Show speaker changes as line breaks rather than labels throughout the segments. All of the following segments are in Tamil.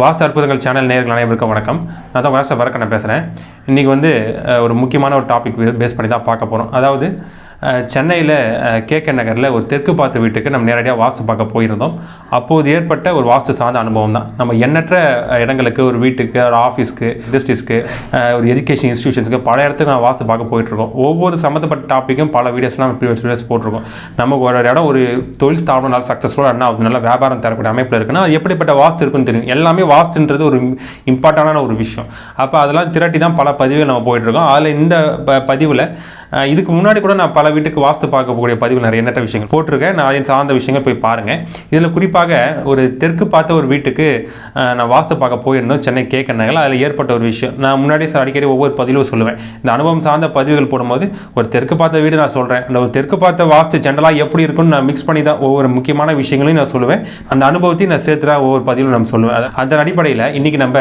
வாஸ்து அற்புதங்கள் சேனல் நேர்கள் அனைவருக்கும் வணக்கம். நான் தான் வாச வரக்க நான் பேசுகிறேன் இன்றைக்கி வந்து ஒரு முக்கியமான ஒரு டாபிக் பேஸ் பண்ணி தான் பார்க்க போகிறோம் அதாவது சென்னையில் கேகே நகரில் ஒரு தெற்கு பார்த்த வீட்டுக்கு நம்ம நேரடியாக வாஸ்து பார்க்க போயிருந்தோம். அப்போது ஏற்பட்ட ஒரு வாஸ்து சார்ந்த அனுபவம் தான். நம்ம எண்ணற்ற இடங்களுக்கு ஒரு வீட்டுக்கு ஒரு ஆஃபீஸ்க்கு இண்டஸ்ட்ரீஸ்க்கு ஒரு எஜுகேஷன் இன்ஸ்டியூஷன்ஸ்க்கு பல இடத்துக்கு நான் வாஸ்து பார்க்க போயிட்டுருக்கோம். ஒவ்வொரு சம்மந்தப்பட்ட டாப்பிக்கும் பல வீடியோஸ்லாம் நம்ம ப்ரீவியஸ் வீடியோஸ் போட்டிருக்கோம். நமக்கு ஒரு இடம் ஒரு தொழில் ஸ்தாபனம் நல்லா சக்ஸஸ்ஃபுல்லாக என்ன ஆகுது நல்ல வியாபாரம் தரக்கூடிய அமைப்பில் இருக்குன்னா அது எப்படிப்பட்ட வாஸ்து இருக்குன்னு தெரியும். எல்லாமே வாஸ்துன்றது ஒரு இம்பார்ட்டண்டான ஒரு விஷயம். அப்போ அதெல்லாம் திரட்டி தான் பல பதிவுகள் நம்ம போயிட்டுருக்கோம். அதில் இந்த ப பதிவில் இதுக்கு முன்னாடி கூட நான் பல வீட்டுக்கு வாஸ்து பார்க்கக்கூடிய பதிவில் நிறைய எண்ணற்ற விஷயங்கள் போட்டிருக்கேன். நான் அதை சார்ந்த விஷயங்கள் போய் பாருங்கள் இதில் குறிப்பாக ஒரு தெற்கு பார்த்த ஒரு வீட்டுக்கு நான் வாஸ்து பார்க்க போயிருந்தோம். சென்னை கேட்க நகரில் அதில் ஏற்பட்ட ஒரு விஷயம். நான் முன்னாடியே சார் அடிக்கடி ஒவ்வொரு பதிலும் சொல்லுவேன். இந்த அனுபவம் சார்ந்த பதிவுகள் போடும்போது ஒரு தெற்கு பார்த்த வீடு நான் சொல்கிறேன் அந்த ஒரு தெற்கு பார்த்த வாஸ்து ஜென்ரலாக எப்படி இருக்குன்னு நான் மிக்ஸ் பண்ணி தான் ஒவ்வொரு முக்கியமான விஷயங்களையும் நான் சொல்லுவேன். அந்த அனுபவத்தையும் நான் சேர்த்து ஒவ்வொரு பதிவும் நம்ம சொல்லுவேன். அந்த அடிப்படையில் இன்றைக்கி நம்ம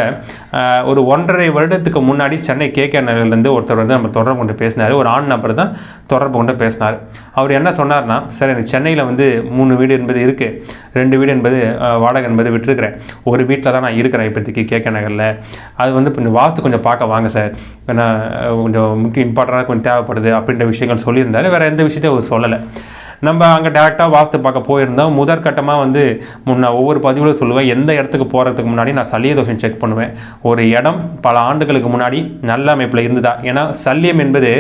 ஒரு ஒன்றரை வருடத்துக்கு முன்னாடி சென்னை கேகே நகர்லேருந்து ஒருத்தர் வந்து நம்ம தொடர்பு கொண்டு பேசினார். ஒரு ஆண் நபர் தான் தொடர்பு கொண்டு பேசினார். அவர் என்ன சொன்னார்னா சார் எனக்கு சென்னையில் வந்து மூணு வீடு என்பது இருக்குது ரெண்டு வீடு என்பது வாடகை என்பது விட்டுருக்கிறேன். ஒரு வீட்டில் தான் நான் இருக்கிறேன் இப்போதைக்கு கேகே நகரில். அது வந்து கொஞ்சம் வாஸ்து கொஞ்சம் பார்க்க வாங்க சார். ஏன்னா கொஞ்சம் முக்கிய இம்பார்ட்டண்டாக கொஞ்சம் தேவைப்படுது அப்படின்ற விஷயங்கள் சொல்லியிருந்தாரு. வேறு எந்த விஷயத்தையும் அவர் சொல்லலை. நம்ம அங்கே டேரெக்டாக வாஸ்து பார்க்க போயிருந்தோம். முதற்கட்டமாக வந்து முன்ன ஒவ்வொரு பதிவிலும் சொல்லுவேன் எந்த இடத்துக்கு போகிறதுக்கு முன்னாடி நான் சல்லிய தோஷம் செக் பண்ணுவேன். ஒரு இடம் பல ஆண்டுகளுக்கு முன்னாடி நல்ல அமைப்பில் இருந்ததா? ஏன்னா சல்லியம் என்பது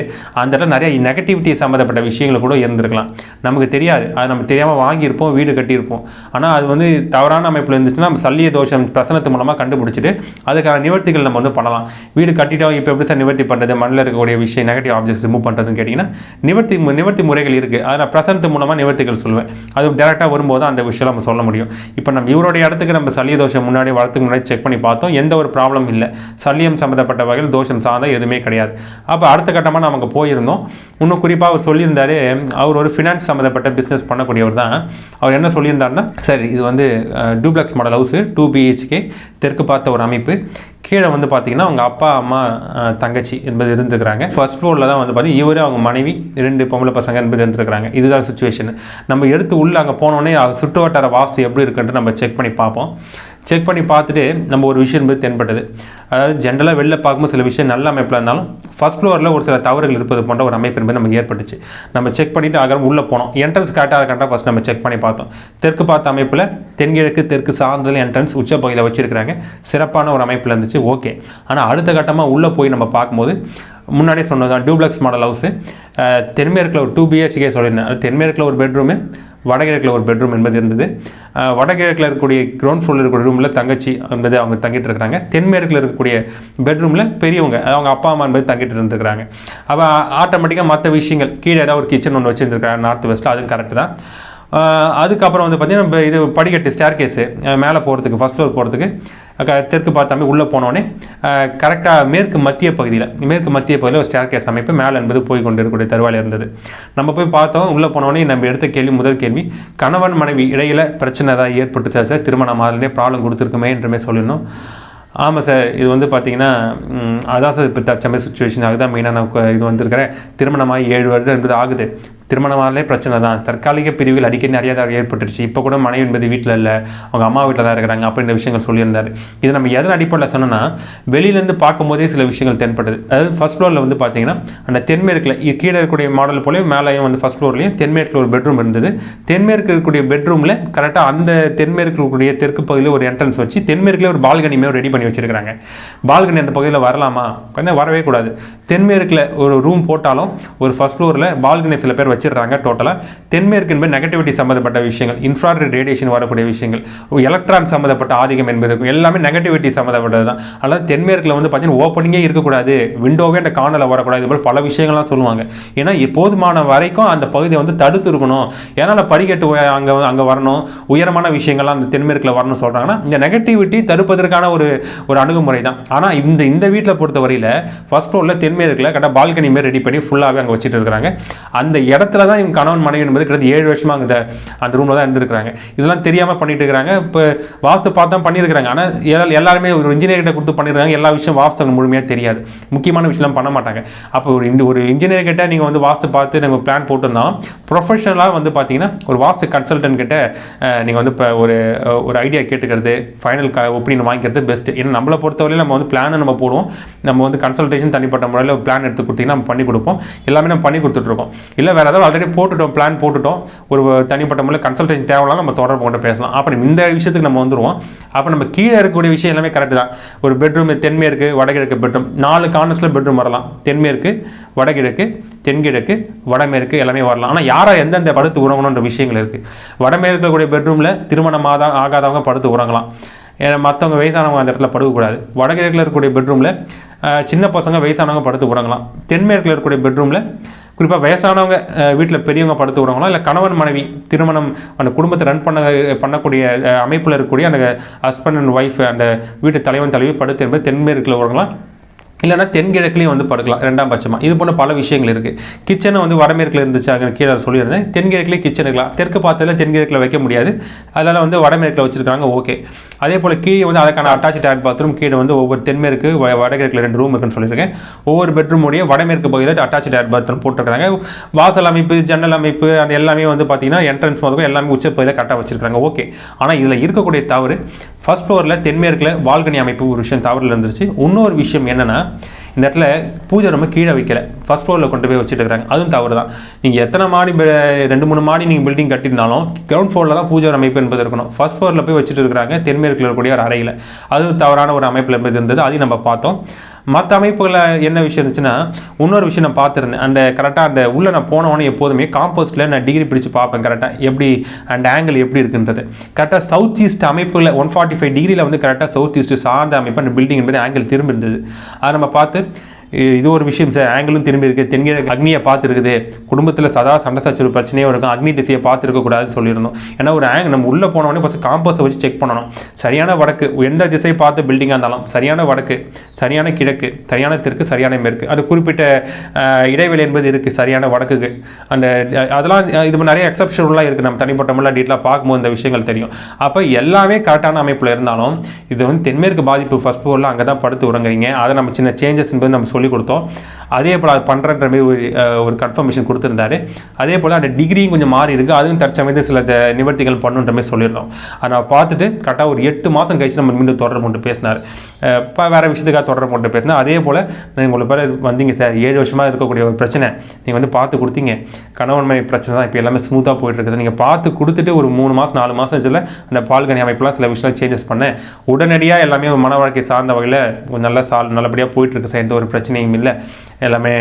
அந்த இடம் நிறைய நெகட்டிவிட்டி சம்மந்தப்பட்ட விஷயங்கள் கூட இருந்திருக்கலாம். நமக்கு தெரியாது. அது நம்ம தெரியாமல் வாங்கியிருப்போம் வீடு கட்டியிருப்போம். ஆனால் அது வந்து தவறான அமைப்பில் இருந்துச்சுன்னா நம்ம சல்லிய தோஷம் பிரசனத்து மூலமாக கண்டுபிடிச்சிட்டு அதுக்கான நிவர்த்திகள் நம்ம வந்து பண்ணலாம். வீடு கட்டிட்டோம் இப்போ எப்படி சார் நிவர்த்தி பண்ணுறது மண்ணில் இருக்கக்கூடிய விஷயம் நெகட்டிவ் ஆப்ஜெக்ட்ஸ் ரிமூவ் பண்ணுறதுன்னு கேட்டிங்கன்னா நிவர்த்தி நிவர்த்தி முறைகள் இருக்குது அதை நான் பிரசனத்து மூலமாக நிவர்த்திகள் சொல்லுவேன். அது டேரெக்டாக வரும்போது அந்த விஷயம் நம்ம சொல்ல முடியும். இப்போ நம்ம இவருடைய இடத்துக்கு நம்ம சளிய தோஷம் முன்னாடி வரத்துக்கு முன்னாடி செக் பண்ணி பார்த்தோம். எந்த ஒரு ப்ராப்ளம் இல்லை. சல்லியம் சம்மந்தப்பட்ட வகையில் தோஷம் சார்ந்த எதுவுமே கிடையாது. அப்போ அடுத்த கட்டமாக நமக்கு போயிருந்தோம். இன்னும் குறிப்பாக அவர் சொல்லியிருந்தாரு அவர் ஒரு ஃபினான்ஸ் சம்மந்தப்பட்ட பிஸ்னஸ் பண்ணக்கூடியவர் தான். அவர் என்ன சொல்லியிருந்தாருன்னா சரி இது வந்து duplex model house two BHK தெற்கு பார்த்த ஒரு அமைப்பு. கீழே வந்து பார்த்தீங்கன்னா அவங்க அப்பா அம்மா தங்கச்சி என்பது இருந்துக்கிறாங்க ஃபர்ஸ்ட் ஃப்ளோரில் தான் வந்து பார்த்தீங்கன்னா இவரே அவங்க மனைவி ரெண்டு பொம்பளை பசங்க என்பது இருந்துருக்கிறாங்க. இதுதான் சுச்சுவேஷன் நம்ம எடுத்து உள்ளே அங்கே போனோடனே சுற்று வட்டார எப்படி இருக்குன்ட்டு நம்ம செக் பண்ணி பார்ப்போம். செக் பண்ணி பார்த்துட்டு நம்ம ஒரு விஷயம் என்பது தென்பட்டது. அதாவது ஜென்ரலாக வெளில பார்க்கும்போது சில விஷயம் நல்ல அமைப்பில் இருந்தாலும் ஃபர்ஸ்ட் ஃப்ளோரில் ஒரு சில தவறுகள் இருப்பது போன்ற ஒரு அமைப்பு என்பது நமக்கு ஏற்பட்டுச்சு. நம்ம செக் பண்ணிவிட்டு அகரம் உள்ளே போனோம். என்ட்ரன்ஸ் கரெக்டாக இருக்காண்டா ஃபஸ்ட் நம்ம செக் பண்ணி பார்த்தோம். தெற்கு பார்த்த அமைப்பில் தென்கிழக்கு தெற்கு சார்ந்ததில் என்ட்ரன்ஸ் உச்ச பகுதியில் வச்சுருக்கிறாங்க. சிறப்பான ஒரு அமைப்பில் இருந்துச்சு. ஓகே ஆனால் அடுத்த கட்டமாக உள்ளே போய் நம்ம பார்க்கும்போது முன்னாடியே சொன்னது தான் டியூப்ளெக்ஸ் மாடல் ஹவுஸு தென்மேற்கில் ஒரு டூ பிஹெச்கே சொல்லியிருந்தேன் தென்மேற்கில் ஒரு பெட்ரூமு வடகிழக்கில் ஒரு பெட்ரூம் என்பது இருந்தது. வடகிழக்கில் இருக்கக்கூடிய கிரவுண்ட் ஃப்ளோரில் இருக்கக்கூடிய ரூமில் தங்கச்சி என்பது அவங்க தங்கிட்டு இருக்கிறாங்க. தென்மேற்கில் இருக்கக்கூடிய பெட்ரூமில் பெரியவங்க அவங்க அப்பா அம்மா என்பது தங்கிட்டு இருந்துருக்கிறாங்க. அப்போ ஆட்டோமேட்டிக்காக மற்ற விஷயங்கள் கீழே ஏதாவது ஒரு கிச்சன் ஒன்று வச்சுருந்துருக்காங்க நார்த் வெஸ்ட்டில் அதுவும் கரெக்டு தான். அதுக்கப்புறம் வந்து பார்த்திங்கன்னா நம்ம இது படிக்கட்டு ஸ்டேர் கேஸு மேலே போகிறதுக்கு ஃபஸ்ட் ஃப்ளோர் போகிறதுக்கு க- தெற்கு பார்த்தாமே உள்ளே போனோடனே கரெக்டாக மேற்கு மத்திய பகுதியில் மேற்கு மத்திய பகுதியில் ஒரு ஸ்டேர் கேஸ் அமைப்பு மேலே என்பது போய் கொண்டு இருக்கக்கூடிய தருவாயில் இருந்தது. நம்ம போய் பார்த்தோம் உள்ளே போனோடனே நம்ம எடுத்த கேள்வி முதல் கேள்வி கணவன் மனைவி இடையில் பிரச்சனை ஏதாவது ஏற்பட்டு சார்? சார் திருமணம் அதிலே ப்ராப்ளம் கொடுத்துருக்குமே என்றமே சொல்லிடணும் ஆமாம் சார். இது வந்து பார்த்தீங்கன்னா அதான் சார் இப்போ தற்சமய சுச்சுவேஷன் அதுதான் மெயினாக நான் இது வந்திருக்கிறேன். திருமணமாக ஏழு வருடம் என்பது ஆகுது. திருமணமாலே பிரச்சனை தான். தற்காலிக பிரிவுகள் அடிக்கடி நிறையா தான் ஏற்பட்டுருச்சு. இப்போ கூட மனைவி என்பது வீட்டில் இல்லை. அவங்க அம்மா வீட்டில் தான் இருக்கிறாங்க அப்படின்ற விஷயங்கள் சொல்லியிருந்தார். இது நம்ம எதன் அடிப்படையில் சொன்னோன்னா வெளியிலேருந்து பார்க்கும்போதே சில விஷயங்கள் தென்படுது. அதாவது ஃபஸ்ட் ஃப்ளோரில் வந்து பார்த்தீங்கன்னா அந்த தென்மேற்கில் கீழே இருக்கக்கூடிய மாடல் போலவே மேலேயும் வந்து ஃபஸ்ட் ஃப்ளோர்லேயும் தென்மேற்கில் ஒரு பெட்ரூம் இருந்தது. தென்மேற்கு இருக்கக்கூடிய பெட்ரூமில் கரெக்டாக அந்த தென்மேற்கு இருக்கக்கூடிய தெற்கு பகுதியில் ஒரு என்ட்ரன்ஸ் வச்சு தென்மேற்கில் ஒரு பால்கனியுமே ரெடி பண்ணி வச்சுருக்காங்க பால்கனி அந்த பகுதியில் வரலாமா? வரவே கூடாது. தென்மேற்கில் ஒரு ரூம் போட்டாலும் ஒரு ஃபஸ்ட் ஃப்ளோரில் பால்கனி சில பேர் வச்சு வச்சிடுறாங்க டோட்டலாக தென்மேற்கு என்பது நெகட்டிவிட்டி சம்மந்தப்பட்ட விஷயங்கள் இன்ஃப்ராரெட் ரேடியேஷன் வரக்கூடிய விஷயங்கள் எலக்ட்ரான் சம்மந்தப்பட்ட ஆதிக்கம் என்பது இருக்கும். எல்லாமே நெகட்டிவிட்டி சம்மந்தப்பட்டது தான். அதாவது தென்மேற்கில் வந்து பார்த்தீங்கன்னா ஓப்பனிங்கே இருக்கக்கூடாது விண்டோவே அந்த காணலை வரக்கூடாது இது போல் பல விஷயங்கள்லாம் சொல்லுவாங்க. ஏன்னா போதுமான வரைக்கும் அந்த பகுதியை வந்து தடுத்து இருக்கணும் ஏன்னா படிக்கட்டு அங்கே அங்கே வரணும் உயரமான விஷயங்கள்லாம் அந்த தென்மேற்கில் வரணும்னு சொல்கிறாங்கன்னா இந்த நெகட்டிவிட்டி தடுப்பதற்கான ஒரு ஒரு அணுகுமுறை தான். ஆனால் இந்த இந்த வீட்டில் பொறுத்தவரையில் ஃபர்ஸ்ட் ஃப்ளோரில் தென்மேற்கில் கரெக்டாக பால்கனி மாரி ரெடி பண்ணி ஃபுல்லாகவே அங்கே வச்சுட்டு இருக்கிறாங்க. அந்த இடம் இடத்துல தான் இவங்க கணவன் மனைவி என்பது கிட்டத்தட்ட ஏழு வருஷமாக அந்த அந்த ரூமில் தான் இருந்திருக்கிறாங்க. இதெல்லாம் தெரியாமல் பண்ணிட்டு இருக்கிறாங்க இப்போ வாஸ்து பார்த்து தான் பண்ணியிருக்கிறாங்க. ஆனால் எல்லாருமே ஒரு இன்ஜினியர்கிட்ட கொடுத்து பண்ணியிருக்காங்க எல்லா விஷயம் வாஸ்து முழுமையாக தெரியாது. முக்கியமான விஷயம்லாம் பண்ண மாட்டாங்க. அப்போ ஒரு இந்த ஒரு இன்ஜினியர் கிட்ட நீங்கள் வந்து வாஸ்து பார்த்து நம்ம பிளான் போட்டிருந்தாலும் ப்ரொஃபஷனலாக வந்து பார்த்தீங்கன்னா ஒரு வாஸ்து கன்சல்டன்ட் கிட்ட நீங்கள் வந்து இப்போ ஒரு ஒரு ஐடியா கேட்டுக்கிறது ஃபைனல் க ஒப்பீனியன் வாங்கிக்கிறது பெஸ்ட் ஏன்னா நம்மளை பொறுத்தவரையிலும் நம்ம வந்து பிளானை நம்ம போடுவோம். நம்ம வந்து கன்சல்டேஷன் தனிப்பட்ட முறையில் பிளான் எடுத்து கொடுத்தீங்கன்னா நம்ம பண்ணி கொடுப்போம். எல்லாமே நம்ம பண்ணி கொடுத்துட்ருக்கோம் இல்லை வேறு அதாவது ஆல்ரெடி போட்டுட்டோம் பிளான் போட்டுட்டோம். ஒரு தனிப்பட்ட முறையில் கன்சல்டேஷன் தேவையில்லாம் நம்ம தொடர்பு கொண்டு பேசலாம். அப்புறம் இந்த விஷயத்துக்கு நம்ம வந்துடுவோம் அப்போ நம்ம கீழே இருக்கக்கூடிய விஷயம் எல்லாமே கரெக்டு தான். ஒரு பெட்ரூம் தென்மேற்கு வடகிழக்கு பெட்ரூம் நாலு கார்னர்ஸில் பெட்ரூம் வரலாம். தென்மேற்கு வடகிழக்கு தென்கிழக்கு வடமேற்கு எல்லாமே வரலாம். ஆனால் யாராக எந்தெந்த படுத்து உறங்கணுன்ற விஷயங்கள் இருக்குது வடமேற்கு இருக்கக்கூடிய பெட்ரூமில் திருமணம் ஆதா ஆகாதவங்க படுத்து உறங்கலாம். ஏன்னா மற்றவங்க வயசானவங்க அந்த இடத்துல படுக்கக்கூடாது வடகிழக்கில் இருக்கக்கூடிய பெட்ரூமில் சின்ன பசங்க வயசானவங்க படுத்து உறங்கலாம். தென்மேற்கில் இருக்கக்கூடிய பெட்ரூமில் குறிப்பாக வயசானவங்க வீட்டில் பெரியவங்க படுத்து உறங்கலாம் இல்லை கணவன் மனைவி திருமணம் அந்த குடும்பத்தை ரன் பண்ண பண்ணக்கூடிய அமைப்பில் இருக்கக்கூடிய அந்த ஹஸ்பண்ட் அண்ட் ஒய்ஃப் அந்த வீட்டு தலைவன் தலைவி படுத்து என்பது தென்மேற்கில் உறங்கலாம். இல்லைன்னா தென்கிழக்குலையும் வந்து படுக்கலாம் ரெண்டாம் பட்சமாக இது போன்ற பல விஷயங்கள் இருக்குது கிச்சனை வந்து வடமேற்கில் இருந்துச்சு அங்கே கீழே சொல்லியிருந்தேன். தென்கிழக்குலேயே கிச்சன் இருக்கலாம். தெற்கு பார்த்ததில் தென்கிழக்கில் வைக்க முடியாது. அதனால் வந்து வடமேற்கில் வச்சுருக்காங்க ஓகே அதே போல் கீழே வந்து அதுக்கான அட்டாச் டேட் பாத்ரூம் கீழே வந்து ஒவ்வொரு தென்மேற்கு வடகிழக்கில் ரெண்டு ரூம் இருக்குன்னு சொல்லியிருக்கேன். ஒவ்வொரு பெட்ரூமுடைய வடமேற்கு பகுதியில் அட்டாச் டேட் பாத்ரூம் போட்டிருக்காங்க வாசல் அமைப்பு ஜன்னல் அமைப்பு அது எல்லாமே வந்து பார்த்தீங்கன்னா என்ட்ரன்ஸ் முதல்ல எல்லாமே உச்சப்பகுதியில் கரெக்டாக வச்சுருக்காங்க ஓகே ஆனால் இதில் இருக்கக்கூடிய தவறு ஃபஸ்ட் ஃப்ளோரில் தென்மேற்கில் பால்கனி அமைப்பு ஒரு விஷயம் தவறில் இருந்துருச்சு. இன்னொரு விஷயம் என்னென்னா இந்த இடத்துல பூஜை ரொம்ப கீழே வைக்கல. ஃபஸ்ட் ஃப்ளோரில் கொண்டு போய் வச்சுட்டு அதுவும் தவறு தான் நீங்கள் எத்தனை மாடி ரெண்டு மூணு மாடி நீங்கள் பில்டிங் கட்டியிருந்தாலும் கிரவுண்ட் ஃப்ளோரில் தான் பூஜை அமைப்பு என்பது இருக்கணும். ஃபஸ்ட் ஃப்ளோரில் போய் வச்சுட்டு இருக்கிறாங்க தென்மேற்கில் இருக்கக்கூடிய ஒரு அறையில். அது தவறான ஒரு அமைப்பில் என்பது இருந்தது. அதையும் நம்ம பார்த்தோம். மற்ற அமைப்புகளில் என்ன விஷயம் இருந்துச்சுன்னா இன்னொரு விஷயம் நான் பார்த்துருந்தேன். அந்த கரெக்டாக அந்த உள்ளே நான் போனவொடனே எப்போதுமே காம்போஸ்ட்டில் நான் டிகிரி பிடிச்சு பார்ப்பேன் கரெக்டாக எப்படி அந்த ஆங்கிள் எப்படி இருக்குன்றது. கரெக்டாக சவுத் ஈஸ்ட் அமைப்பில் ஒன் ஃபார்ட்டி ஃபைவ் டிகிரியில் வந்து கரெக்டாக சவுத் ஈஸ்ட் சார்ந்த அமைப்பு அந்த பில்டிங் என்பது ஆங்கிள் திரும்பி இருந்தது அதை நம்ம பார்த்து இது ஒரு விஷயம் சார். ஆங்கிளும் திரும்பி இருக்கு. தென்கிழக்கு அக்னியை பார்த்துருக்குது. குடும்பத்தில் சதா சண்டை சச்சரவு பிரச்சனையும் இருக்கும். அக்னி திசையை பார்த்துருக்கக்கூடாதுன்னு சொல்லியிருந்தோம் ஏன்னா ஒரு ஆங் நம்ம உள்ளே போனோடனே ஃபஸ்ட் காம்பஸை வச்சு செக் பண்ணணும். சரியான வடக்கு எந்த திசையை பார்த்து பில்டிங்காக இருந்தாலும் சரியான வடக்கு சரியான கிழக்கு சரியான தெற்கு சரியான மேற்கு. அது குறிப்பிட்ட இடைவெளி என்பது இருக்குது சரியான வடக்குக்கு. அந்த அதெல்லாம் இது நிறைய எக்ஸப்ஷனலாக இருக்குது நம்ம தனிப்பட்ட முறையில் டீட்டெயிலாக பார்க்கும்போது இந்த விஷயங்கள் தெரியும். அப்போ எல்லாமே கரெக்டான அமைப்பில் இருந்தாலும் இது வந்து தென்மேற்கு பாதிப்பு ஃபஸ்ட் ஃபோரில் அங்கே தான் படுத்து உறங்குறீங்க. அதை நம்ம சின்ன சேஞ்சஸ் என்பது நம்ம சொல்லிக் கொடுத்தோம் அதே போல் அது பண்ணுறன்ற மாதிரி ஒரு ஒரு கன்ஃபர்மேஷன் கொடுத்துருந்தாரு. அதே போல் அந்த டிகிரியும் கொஞ்சம் மாறி இருக்குது அதுவும் தற்சமயத்தில் சில நிவர்த்திகள் பண்ணுன்ற மாதிரி சொல்லியிருந்தோம். அதை நான் பார்த்துட்டு கரெக்டாக ஒரு எட்டு மாதம் கழிச்சு நம்ம மீண்டும் தொடர்பு கொண்டு பேசினார். இப்போ வேறு விஷயத்துக்காக தொடர்பு கொண்டு பேசினா அதே போல் நான் உங்களுக்கு பேர் வந்தீங்க சார். ஏழு வருஷமாக இருக்கக்கூடிய ஒரு பிரச்சனை. நீங்கள் வந்து பார்த்து கொடுத்தீங்க. கணவன் மனைவி பிரச்சனை தான் இப்போ எல்லாமே ஸ்மூத்தாக போயிட்டு இருக்குது. நீங்கள் பார்த்து கொடுத்துட்டு ஒரு மூணு மாதம் நாலு மாதம் வச்சுல அந்த பால்கனி அமைப்பெல்லாம் சில விஷயம் சேஞ்சஸ் பண்ணேன். உடனடியாக எல்லாமே மன வாழ்க்கை சார்ந்த வகையில் நல்ல நல்லா சால் நல்லபடியாக போயிட்டுருக்கு சார். எந்த ஒரு பிரச்சனையும் இல்லை. எல்லாமே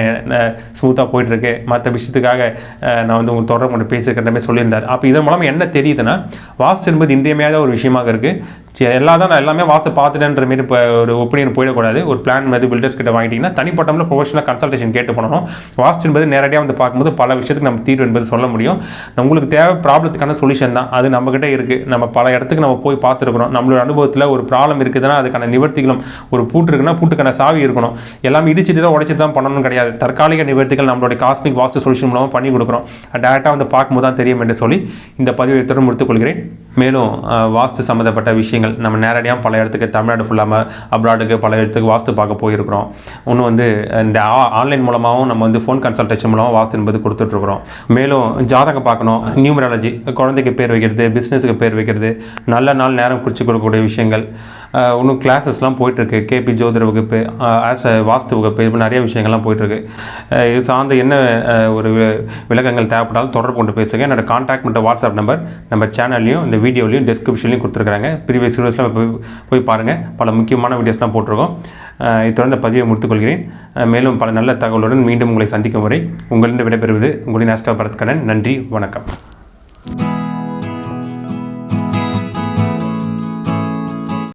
ஸ்மூத்தாக போயிட்டுருக்கு. மற்ற விஷயத்துக்காக நான் வந்து உங்களுக்கு தொடர்பு கொண்டு பேசியிருக்கிற மாதிரி சொல்லியிருந்தார். அப்போ இதன் மூலமாக என்ன தெரியுதுன்னா வாஸ்து என்பது இன்றியமையாத ஒரு விஷயமாக இருக்குது சரி எல்லாம் தான் நான் எல்லாமே வாஸ்து பார்த்துட்டேன்ற மாரி இப்போ ஒரு ஒப்பீனியன் போயிடக்கூடாது. ஒரு பிளான் மாதிரி பில்டர்ஸ் கிட்ட வாங்கிட்டீங்கன்னா தனிப்பட்டமில் ப்ரொஃபஷனல் கன்சல்டேஷன் கேட்டு பண்ணணும். வாஸ்து என்பது நேரடியாக வந்து பார்க்கும்போது பல விஷயத்துக்கு நம்ம தீர்வு என்பது சொல்ல முடியும். நம்மளுக்கு தேவை ப்ராப்ளத்துக்கான சொல்யூஷன் தான். அது நம்மக்கிட்ட இருக்குது நம்ம பல இடத்துக்கு நம்ம போய் பார்த்துருக்குறோம். நம்மளோட அனுபவத்தில் ஒரு ப்ராப்ளம் இருக்குதுன்னா அதுக்கான நிவர்த்திகளும் ஒரு பூட்டு இருக்குன்னா பூட்டுக்கான சாவி இருக்கணும். எல்லாமே இடிச்சிட்டு தான் உடைச்சிட்டு தான் பண்ணணும்னு கிடையாது. தற்காலிக நிவர்த்திகள் நம்மளுடைய காஸ்மிக் வாஸ்து சொல்யூஷன் மூலமாக பண்ணி கொடுக்குறோம். டேரெக்டாக வந்து பார்க்கும்போது தான் தெரியும் என்று சொல்லி இந்த பதிவை இத்துடன் முடித்துக் கொள்கிறேன். மேலும் வாஸ்து சம்மந்தப்பட்ட விஷயங்கள் நம்ம நேரடியாக பல இடத்துக்கு தமிழ்நாடு ஃபுல்லாமல் அப்ராடுக்கு பல இடத்துக்கு வாஸ்து பார்க்க போயிருக்கிறோம். இன்னும் வந்து இந்த ஆன்லைன் மூலமாகவும் நம்ம வந்து ஃபோன் கன்சல்டேஷன் மூலமாக வாஸ்து என்பது கொடுத்துட்ருக்குறோம். மேலும் ஜாதகம் பார்க்கணும். நியூமராலஜி குழந்தைக்கு பேர் வைக்கிறது பிஸ்னஸுக்கு பேர் வைக்கிறது நல்ல நாள் நேரம் குறித்து கொடுக்கக்கூடிய விஷயங்கள். இன்னும் கிளாஸஸ்லாம் போயிட்டுருக்கு. கேபி ஜோதிட வகுப்பு ஆஸ் அ வாஸ்து வகுப்பு இது நிறைய விஷயங்கள்லாம் போயிட்டுருக்கு. இது சார்ந்த என்ன ஒரு விளக்கங்கள் தேவைப்பட்டாலும் தொடர்பு கொண்டு பேசுங்க. என்னோட கான்டாக்ட் மட்டும் வாட்ஸ்அப் நம்பர் நம்ம சேனல்லையும் இந்த வீடியோலையும் டிஸ்கிரிப்ஷன்லையும் கொடுத்துருக்காங்க ப்ரீவியஸ் வீடியோஸ்லாம் போய் போய் பாருங்கள் பல முக்கியமான வீடியோஸ்லாம் போட்டிருக்கோம். இது தொடர்ந்து பதிவை முடித்துக்கொள்கிறேன். மேலும் பல நல்ல தகவலுடன் மீண்டும் உங்களை சந்திக்கும் வரை உங்களிடம் விடைபெறுவது உங்களின் ஆஸ்டா பரத்கண்ணன். நன்றி வணக்கம்.